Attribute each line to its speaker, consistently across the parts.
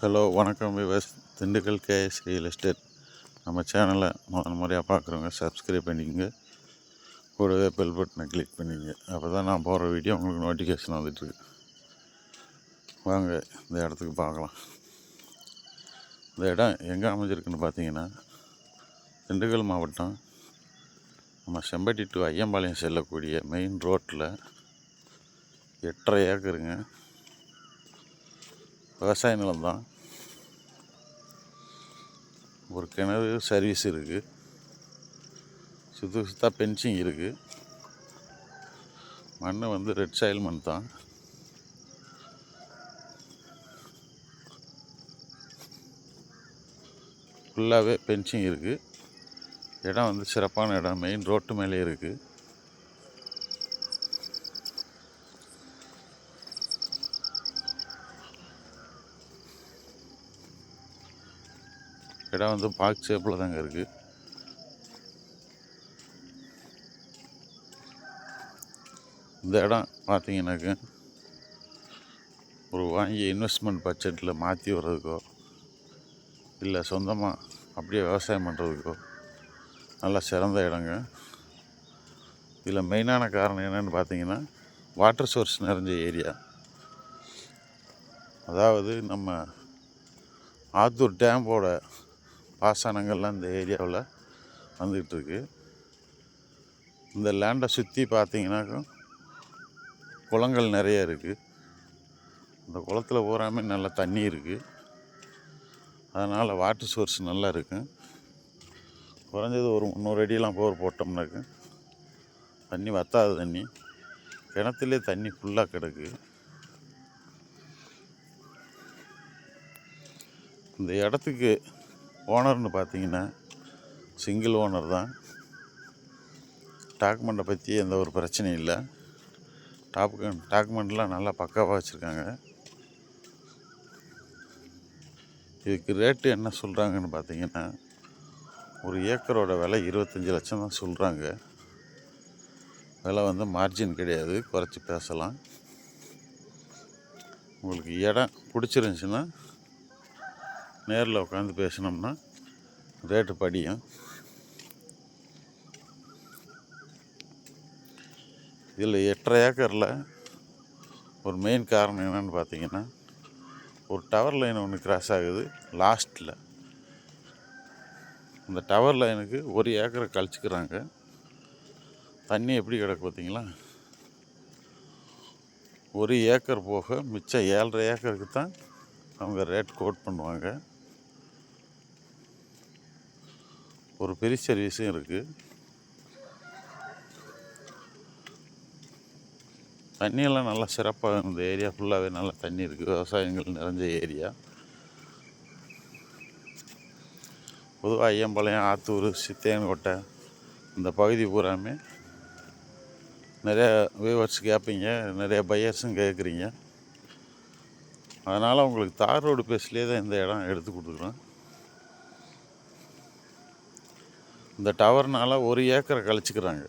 Speaker 1: Hello வணக்கம் viewers. Dindigul KS real estate. நம்ம சேனலை முதல் முறையாக பார்க்குறவங்க சப்ஸ்கிரைப் பண்ணிக்கோங்க. கூடவே பெல் பட்டனை கிளிக் பண்ணிக்கோங்க. அப்போ தான் நான் போகிற வீடியோ உங்களுக்கு நோட்டிஃபிகேஷன் வந்துட்டுருக்கு. வாங்க இந்த இடத்துக்கு பார்க்கலாம். இந்த இடம் எங்கே அமைஞ்சிருக்குன்னு பார்த்தீங்கன்னா திண்டுக்கல் மாவட்டம். நம்ம செம்பட்டி டு ஐயம்பாளையம் செல்லக்கூடிய மெயின் ரோட்டில் எட்டரை ஏக்கருங்க. விவசாய நிலம்தான் ஒரு கிணறு சர்வீஸ் இருக்குது சுற்று சுத்தா பென்சிங் இருக்குது மண் வந்து ரெட் சாயில் மண் தான். ஃபுல்லாகவே பென்சிங் இருக்குது இடம் வந்து சிறப்பான இடம். மெயின் ரோட்டு மேலே இருக்குது இடம் வந்து பார்க் ஷேப்பில் தாங்க இருக்குது இந்த இடம் பார்த்தீங்கன்னாக்க ஒரு வாங்கி இன்வெஸ்ட்மெண்ட் பட்ஜெட்டில் மாற்றி வர்றதுக்கோ இல்லை சொந்தமாக அப்படியே விவசாயம் பண்ணுறதுக்கோ நல்லா சிறந்த இடங்க. இதில் மெயினான காரணம் என்னென்னு பார்த்தீங்கன்னா வாட்டர் சோர்ஸ் நிறைஞ்ச ஏரியா அதாவது நம்ம ஆத்தூர் டேம்போட பாசனங்கள்லாம் இந்த ஏரியாவில் வந்துக்கிட்டுருக்கு. இந்த லேண்டை சுற்றி பார்த்தீங்கன்னாக்கா குளங்கள் நிறைய இருக்குது இந்த குளத்துல பூராமே நல்ல தண்ணி இருக்குது அதனால் வாட்டர் சோர்ஸ் நல்லா இருக்கும் குறைஞ்சது ஒரு முந்நூறு அடியெல்லாம் போர் போட்டோம்னாக்கு தண்ணி வத்தாத தண்ணி. கிணத்துலேயே தண்ணி ஃபுல்லாக கிடக்கு. இந்த இடத்துக்கு ஓனர்னு பார்த்தீங்கன்னா சிங்கிள் ஓனர் தான். டாக்குமெண்ட்டை பற்றி எந்த ஒரு பிரச்சனையும் இல்லை. டாக்கு டாக்குமெண்ட்லாம் நல்லா பக்காவாக வச்சுருக்காங்க. இதுக்கு ரேட்டு என்ன சொல்கிறாங்கன்னு பார்த்தீங்கன்னா ஒரு ஏக்கரோட விலை இருபத்தஞ்சி லட்சம் தான் சொல்கிறாங்க. விலை வந்து மார்ஜின் கிடையாது குறைச்சி பேசலாம். உங்களுக்கு இடம் பிடிச்சிருந்துச்சின்னா நேரில் உட்காந்து பேசினோம்னா ரேட்டு படியும். இதில் எட்டரை ஏக்கரில் ஒரு மெயின் காரணம் என்னென்னு பார்த்தீங்கன்னா ஒரு டவர் லைன் ஒன்று கிராஸ் ஆகுது லாஸ்ட்டில் இந்த டவர் லைனுக்கு ஒரு ஏக்கரை கழிச்சுக்கிறாங்க. தண்ணி எப்படி கிடக்கு பார்த்தீங்களா? ஒரு ஏக்கர் போக மிச்சம் ஏழரை ஏக்கருக்கு தான் அவங்க ரேட் கோட் பண்ணுவாங்க. ஒரு பெரிய சர்வீஸும் இருக்குது தண்ணியெல்லாம் நல்லா சிறப்பாக இந்த ஏரியா ஃபுல்லாகவே நல்லா தண்ணி இருக்குது விவசாயங்கள் நிறைஞ்ச ஏரியா. பொதுவாக ஐயம்பாளையம் ஆத்தூர் சித்தேன்கோட்டை இந்த பகுதி பூராமே நிறையா வியூவர்ஸ் கேட்பீங்க நிறைய பையர்ஸும் கேட்குறீங்க அதனால் உங்களுக்கு தார் ரோடு பேஸ்லேயே தான் இந்த இடம் எடுத்து கொடுத்துருக்குறோம் இந்த டவர்னால் ஒரு ஏக்கரை கழிச்சுக்கிறாங்க.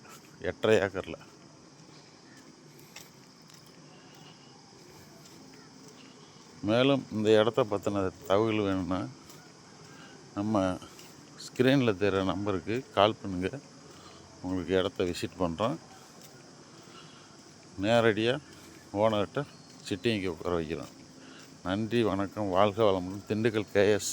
Speaker 1: எட்டரை ஏக்கரில். மேலும் இந்த இடத்த பற்றின தகவல் வேணும்னா நம்ம ஸ்க்ரீனில் தெரிகிற நம்பருக்கு கால் பண்ணுங்கள் உங்களுக்கு இடத்த விசிட் பண்ணுறோம் நேரடியாக ஓனர்கிட்ட சிட்டிங்க்கு உட்கார வைக்கிறோம். நன்றி வணக்கம் வாழ்க வளமுடன். திண்டுக்கல் கேஎஸ்